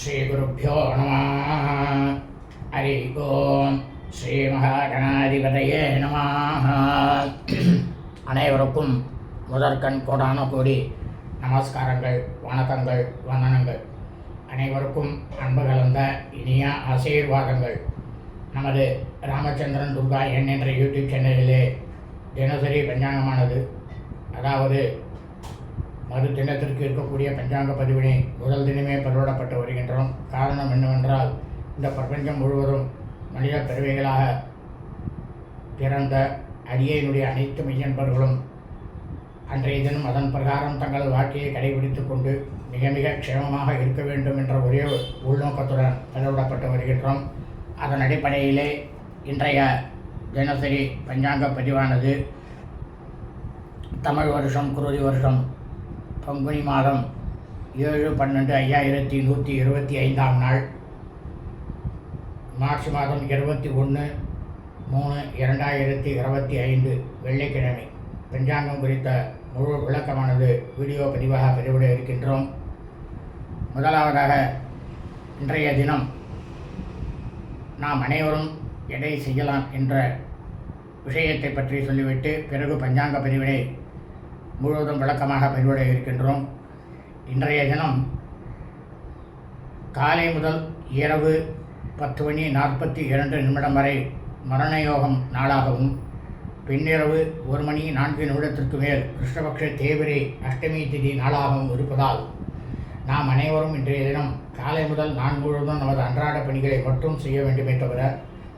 ஸ்ரீகுருப்போ நம. ஹரி ஓம். ஸ்ரீ மகாகணாதிபதையே நம. அனைவருக்கும் முதற்கண் கோடான கோடி நமஸ்காரங்கள் வணக்கங்கள் வந்தனங்கள். அனைவருக்கும் அன்பு கலந்த இனிய ஆசீர்வாதங்கள். நமது ராமச்சந்திரன் துர்கா என் என்ற யூடியூப் சேனலிலே தினசரி பஞ்சாங்கமானது அதாவது மறு தினத்திற்கு இருக்கக்கூடிய பஞ்சாங்க பதிவினை முதல் தினமே பதிவிடப்பட்டு வருகின்றோம். காரணம் என்னவென்றால் இந்த பிரபஞ்சம் முழுவதும் மனித பிறவிகளாக பிறந்த அடியனுடைய அனைத்து மெய்யன்பர்களும் அன்றைய தினம் அதன் பிரகாரம் தங்களது வாழ்க்கையை கடைபிடித்து கொண்டு மிக மிக க்ஷேமமாக இருக்க வேண்டும் என்ற ஒரே உள்நோக்கத்துடன் பதிவிடப்பட்டு வருகின்றோம். அதன் அடிப்படையிலே இன்றைய தினசரி பஞ்சாங்க பதிவானது தமிழ் வருஷம் குருதி வருஷம் பங்குனி மாதம் ஏழு பன்னெண்டு ஐயாயிரத்தி நூற்றி இருபத்தி ஐந்தாம் நாள். மார்ச் மாதம் இருபத்தி ஒன்று மூணு இரண்டாயிரத்தி இருபத்தி ஐந்து வெள்ளிக்கிழமை. பஞ்சாங்கம் குறித்த முழு விளக்கமானது வீடியோ பதிவாக பதிவிட இருக்கின்றோம். முதலாவதாக இன்றைய தினம் நாம் அனைவரும் எதை செய்யலாம் என்ற விஷயத்தை பற்றி சொல்லிவிட்டு பிறகு பஞ்சாங்க பிரிவினை முழுவதும் விளக்கமாக பதிவிட இருக்கின்றோம். இன்றைய தினம் காலை முதல் இரவு பத்து மணி நாற்பத்தி இரண்டு நிமிடம் வரை மரணயோகம் நாளாகவும் பின்னிரவு ஒரு மணி நான்கு நிமிடத்திற்கு மேல் கிருஷ்ணபக்ஷ தேவிரை அஷ்டமி திதி நாளாகவும் இருப்பதால் நாம் அனைவரும் இன்றைய தினம் காலை முதல் நான் முழுவதும் நமது அன்றாட பணிகளை மட்டும் செய்ய வேண்டுமே தவிர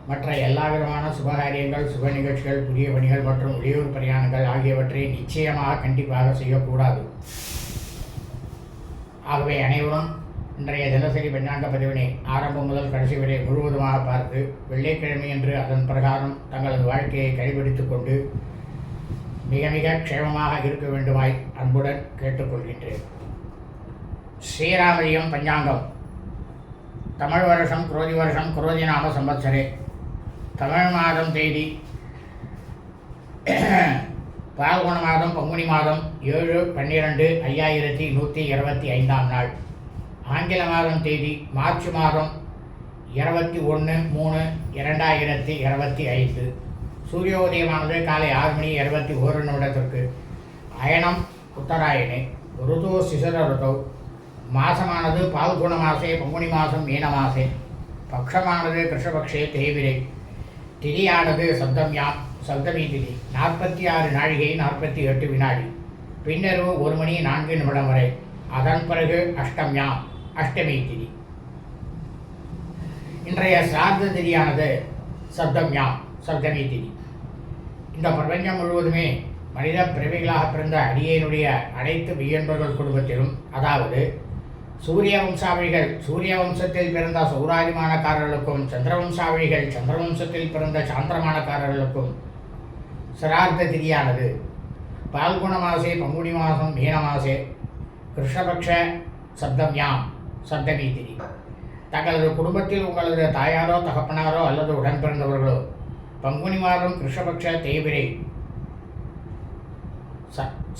மற்ற எல்லா விதமான சுபகாரியங்கள் சுப நிகழ்ச்சிகள் புதிய பணிகள் மற்றும் வெளியூர் பிரயாணங்கள் ஆகியவற்றை நிச்சயமாக கண்டிப்பாக செய்யக்கூடாது. ஆகவே அனைவரும் இன்றைய தினசரி பெண்ணாங்க பதிவினை ஆரம்பம் முதல் கடைசி வரை முழுவதுமாக பார்த்து வெள்ளிக்கிழமை என்று அதன் பிரகாரம் தங்களது வாழ்க்கையை கைபிடித்து கொண்டு மிக மிக க்ஷேமமாக இருக்க வேண்டுமாய் அன்புடன் கேட்டுக்கொள்கின்றேன். ஸ்ரீராமரியம் பஞ்சாங்கம். தமிழ் வருஷம் குரோதி வருஷம் குரோதி நாம சம்பத்சரே தமிழ் மாதம் தேதி பால்குண மாதம் பங்குனி மாதம் ஏழு பன்னிரெண்டு ஐயாயிரத்தி நூற்றி இருபத்தி ஐந்தாம் நாள். ஆங்கில மாதம் தேதி மார்ச் மாதம் இருபத்தி ஒன்று மூணு இரண்டாயிரத்தி இருபத்தி ஐந்து. சூரிய உதயமானது காலை ஆறு மணி இருபத்தி ஒரு நிமிடத்திற்கு. அயனம் உத்தராயணே ருது சிசர ருதோ. மாசமானது பால்குண மாசே பங்குனி மாதம் மீன மாசே. பக்ஷமானது கிருஷ்ணபக்ஷே தேவிரை. திதியானது சப்தம்யாம் சப்தமி திணி நாற்பத்தி ஆறு நாழிகை நாற்பத்தி எட்டு வினாடி. பின்னரவு ஒரு மணி நான்கு நிமிடம் வரை. அதன் பிறகு அஷ்டம்யாம் அஷ்டமி திதி. இன்றைய சார்த திதியானது சப்தம்யாம் சப்தமி திதி. இந்த பிரபஞ்சம் முழுவதுமே மனித பிறவிகளாக பிறந்த அடியனுடைய அனைத்து வியன்பர்கள் குடும்பத்திலும் அதாவது சூரிய வம்சாவளிகள் சூரிய வம்சத்தில் பிறந்த சௌராதிமானக்காரர்களுக்கும் சந்திர சந்திரவம்சத்தில் சந்திர வம்சத்தில் பிறந்த சாந்திரமானக்காரர்களுக்கும் சிரார்த்த திதியானது பால்குண மாசே பங்குனி மாதம் மீன மாசே கிருஷ்ணபக்ஷ சப்தம்யாம் சப்தமி திதி தங்களது குடும்பத்தில் உங்களது தாயாரோ தகப்பனாரோ அல்லது உடன் பிறந்தவர்களோ பங்குனி மாதம் கிருஷ்ணபக்ஷ தேய்பிரை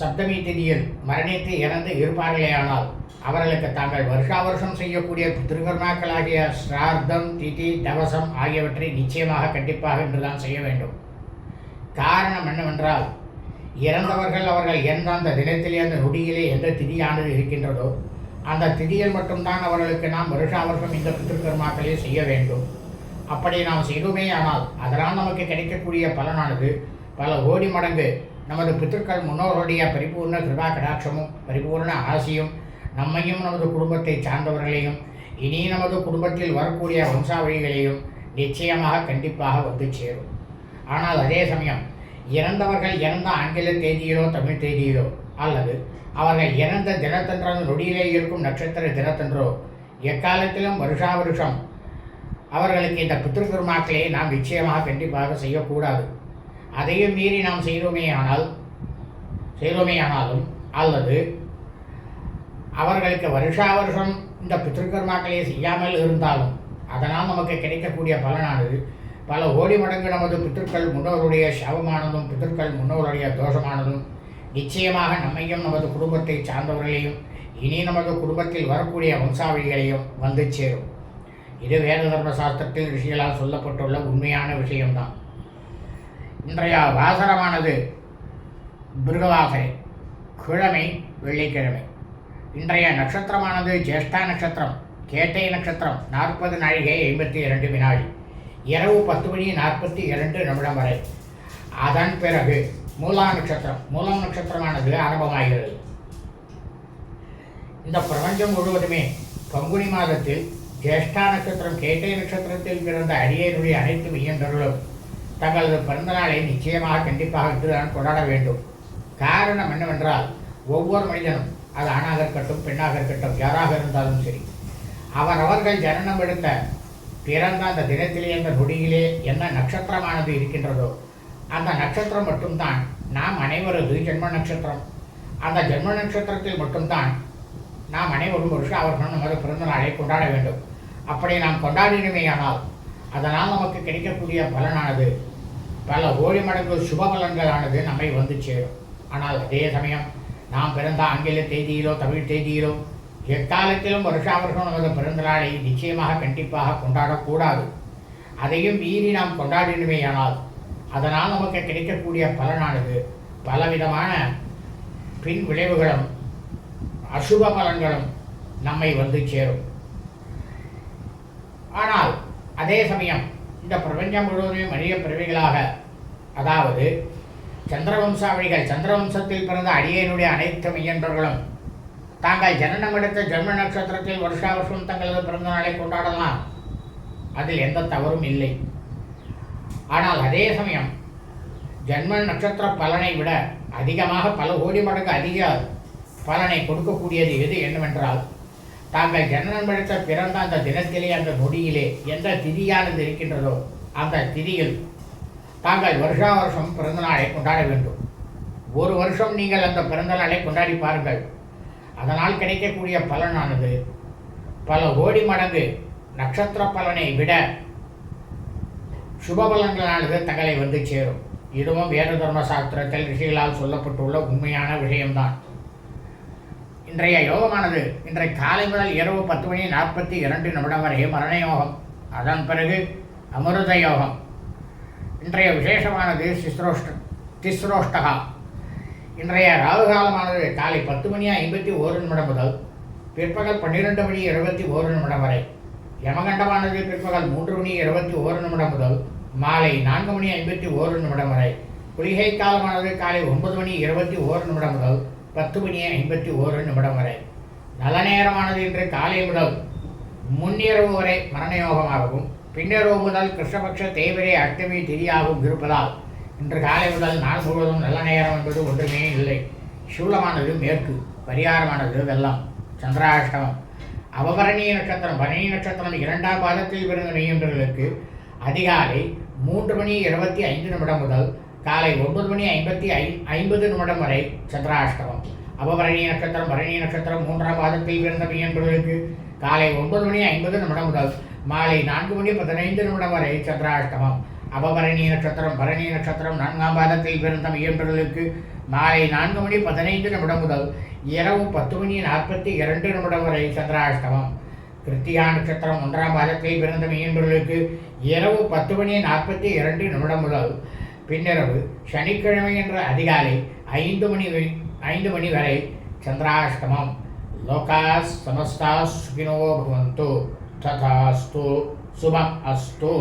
சப்தமி திதியில் மரணித்து இறந்து இருப்பார்களேயானால் அவர்களுக்கு தாங்கள் வருஷா வருஷம் செய்யக்கூடிய திருகர்மாக்களாகிய ஸ்ரார்த்தம் திதி தவசம் ஆகியவற்றை நிச்சயமாக கண்டிப்பாக இன்றுதான் செய்ய வேண்டும். காரணம் என்னவென்றால் இறந்தவர்கள் அவர்கள் எந்த அந்த தினத்திலே அந்த நொடியிலே எந்த திதியானது இருக்கின்றதோ அந்த திதியில் மட்டும்தான் அவர்களுக்கு நாம் வருஷா வருஷம் இந்த பித்திருக்கர்மாக்களே செய்ய வேண்டும். அப்படி நாம் செய்துமே ஆனால் அதனால் நமக்கு கிடைக்கக்கூடிய பலனானது பல ஓடி மடங்கு நமது பித்திருக்கள் முன்னோருடைய பரிபூர்ண கிருபா கடாட்சமும் பரிபூர்ண ஆசியும் நம்மையும் நமது குடும்பத்தை சார்ந்தவர்களையும் இனி நமது குடும்பத்தில் வரக்கூடிய வம்சாவளிகளையும் நிச்சயமாக கண்டிப்பாக வந்து சேரும். ஆனால் அதே சமயம் இறந்தவர்கள் இறந்த ஆங்கில தேதியிலோ தமிழ் தேதியிலோ அல்லது அவர்கள் இறந்த தினத்தன்றோ நொடியிலே இருக்கும் நட்சத்திர தினத்தன்றோ எக்காலத்திலும் வருஷா வருஷம் அவர்களுக்கு இந்த பித்திருக்கர்மாக்களை நாம் நிச்சயமாக கண்டிப்பாக செய்யக்கூடாது. அதையும் மீறி நாம் செய்தோமே ஆனால் செய்தோமே ஆனாலும் அல்லது அவர்களுக்கு வருஷா வருஷம் இந்த பித்திருக்கர்மாக்களை செய்யாமல் இருந்தாலும் அதனால் நமக்கு கிடைக்கக்கூடிய பலனானது பல ஓடி மடங்கு நமது பித்திருக்கள் முன்னோருடைய சவமானதும் பித்திருக்கள் முன்னோருடைய தோஷமானதும் நிச்சயமாக நம்மையும் நமது குடும்பத்தை சார்ந்தவர்களையும் இனி நமது குடும்பத்தில் வரக்கூடிய வம்சாவளிகளையும் வந்து சேரும். இது வேத தர்ம சாஸ்திரத்தில் ரிஷிகளால் சொல்லப்பட்டுள்ள உண்மையான விஷயம்தான். இன்றைய வாசனமானது பிருகவாசனை கிழமை வெள்ளிக்கிழமை. இன்றைய நட்சத்திரமானது ஜேஷ்டா நட்சத்திரம் கேட்டை நட்சத்திரம் நாற்பது நாழிகை ஐம்பத்தி இரண்டு வினாடி. இரவு பத்து மணி நாற்பத்தி இரண்டு நிமிடம் வரை. அதன் பிறகு மூலா நட்சத்திரம் மூலம் நட்சத்திரமானது ஆரம்பமாகிறது. இந்த பிரபஞ்சம் முழுவதுமே பங்குனி மாதத்தில் ஜேஷ்டா நட்சத்திரம் கேட்டை நட்சத்திரத்தில் பிறந்த அடியனுடைய அனைத்து மையந்தர்களும் தங்களது பிறந்த நாளை நிச்சயமாக கண்டிப்பாக இன்றுதான் கொண்டாட வேண்டும். காரணம் என்னவென்றால் ஒவ்வொரு மனிதனும் அது ஆணாக இருக்கட்டும் பெண்ணாக இருக்கட்டும் யாராக இருந்தாலும் சரி அவரவர்கள் ஜனனம் எடுத்த பிறந்த அந்த தினத்திலே அந்த நொடியிலே என்ன நட்சத்திரமானது இருக்கின்றதோ அந்த நட்சத்திரம் மட்டும்தான். நாம் அனைவரது ஜென்ம நட்சத்திரம். அந்த ஜென்ம நட்சத்திரத்தில் மட்டும்தான் நாம் அனைவரும் வருஷம் அவர்கள் நமது பிறந்த நாளை கொண்டாட வேண்டும். அப்படி நாம் கொண்டாடினமேயானால் அதனால் நமக்கு கிடைக்கக்கூடிய பலனானது பல கோடி மடங்கு சுப பலன்களானது நம்மை வந்து சேரும். ஆனால் அதே சமயம் நாம் பிறந்த ஆங்கில தேதியிலோ தமிழ் தேதியிலோ எக்காலத்திலும் வருஷா நமது பிறந்த நாளை நிச்சயமாக கண்டிப்பாக கொண்டாடக்கூடாது. அதையும் மீறி நாம் கொண்டாடினமேயானால் அதனால் நமக்கு கிடைக்கக்கூடிய பலனானது பலவிதமான பின் விளைவுகளும் அசுப பலன்களும் நம்மை வந்து சேரும். ஆனால் அதே சமயம் இந்த பிரபஞ்சம் முழுவதுமே மனித பிறவிகளாக. அதாவது சந்திரவம்சாவளிகள் சந்திரவம்சத்தில் பிறந்த அடியனுடைய அனைத்து மையன்றர்களும் தாங்கள் ஜனனம் எடுத்த ஜென்ம நட்சத்திரத்தில் வருஷா வருஷம் தங்களது பிறந்த நாளை கொண்டாடலாம். அதில் எந்த தவறும் இல்லை. ஆனால் அதே சமயம் ஜென்ம நட்சத்திர பலனை விட அதிகமாக பல கோடி மடங்கு அதிக பலனை கொடுக்கக்கூடியது எது என்னவென்றால் தாங்கள் ஜனனம் எடுத்த பிறந்த அந்த தினத்திலே அந்த நொடியிலே எந்த திதியானது இருக்கின்றதோ அந்த திதியில் தாங்கள் வருஷா வருஷம் பிறந்த நாளை கொண்டாட வேண்டும். ஒரு வருஷம் நீங்கள் அந்த பிறந்த நாளை கொண்டாடி பாருங்கள். அதனால் கிடைக்கக்கூடிய பலனானது பல கோடி மடங்கு நட்சத்திர பலனை விட சுப பலன்களானது தங்களை வந்து சேரும். இதுவும் வேத தர்ம சாஸ்திரத்தில் ரிஷிகளால் சொல்லப்பட்டுள்ள உண்மையான விஷயம்தான். இன்றைய யோகமானது. இன்றைய காலை முதல் இரவு பத்து மணி நாற்பத்தி இரண்டு நிமிடம் வரை மரண யோகம். அதன் பிறகு அமிர்த யோகம். இன்றைய விசேஷமானது சிஸ்ரோஷ்ட திஸ்ரோஷ்டகா. இன்றைய ராகு காலமானது காலை பத்து மணி ஐம்பத்தி ஓரு நிமிடம் முதல் பிற்பகல் பன்னிரெண்டு மணி இருபத்தி ஓரு நிமிடம் வரை. யமகண்டமானது பிற்பகல் மூன்று மணி இருபத்தி ஓரு நிமிடம் முதல் மாலை நான்கு மணி ஐம்பத்தி ஓரு நிமிடம் வரை. குளிகை காலமானது காலை ஒன்பது மணி இருபத்தி ஓரு நிமிடம் முதல் பத்து மணி ஐம்பத்தி ஓரு நிமிடம் வரை. நல்ல நேரமானது இன்று காலை முதல் முன்னிரவு வரை மரணயோகமாகவும் பின்னிரவு முதல் கிருஷ்ணபக்ஷ தேவரே அஷ்டமி திதியாகவும் இருப்பதால் இன்று காலை முதல் நாள் முழுவதும் நல்ல நேரம் என்பது ஒன்றுமே இல்லை. சூலமானது மேற்கு பரிகாரமானது வெள்ளம் சந்திராஷ்டமம். அவபரணி நட்சத்திரம் பரணி நட்சத்திரம் இரண்டாம் பாதத்தில் பிறந்த மெய்யன்றர்களுக்கு அதிகாலை மூன்று மணி இருபத்தி ஐந்து நிமிடம் முதல் காலை ஒன்பது மணி ஐம்பத்தி ஐ ஐம்பது நிமிடம் வரை சந்திராஷ்டமம். அபபரணி நட்சத்திரம் பரணி நட்சத்திரம் மூன்றாம் பாதத்தில் பிறந்த என்பதற்கு காலை ஒன்பது மணி ஐம்பது நிமிடம் முதல் மாலை நான்கு மணி பதினைந்து நிமிடம் வரை சந்திராஷ்டமம். அபபரணி நட்சத்திரம் பரணி நட்சத்திரம் நான்காம் பாதத்தில் பிறந்த மையன்றர்களுக்கு மாலை நான்கு மணி பதினைந்து நிமிடம் முதல் இரவு பத்து மணி நாற்பத்தி இரண்டு நிமிடம் வரை சந்திராஷ்டமம். கிருத்தியா நட்சத்திரம் ஒன்றாம் பாதத்தில் பிறந்த மையன்றர்களுக்கு இரவு பத்து மணி நாற்பத்தி இரண்டு நிமிடம் முதல் பின்னிரவு சனிக்கிழமை என்ற அதிகாலை ஐந்து மணி ஐந்து மணி வரை சந்திராஷ்டமம். லோகாஸ் சமஸ்தா சுகினோ பவந்து ததாஸ்து சுபம் அஸ்து.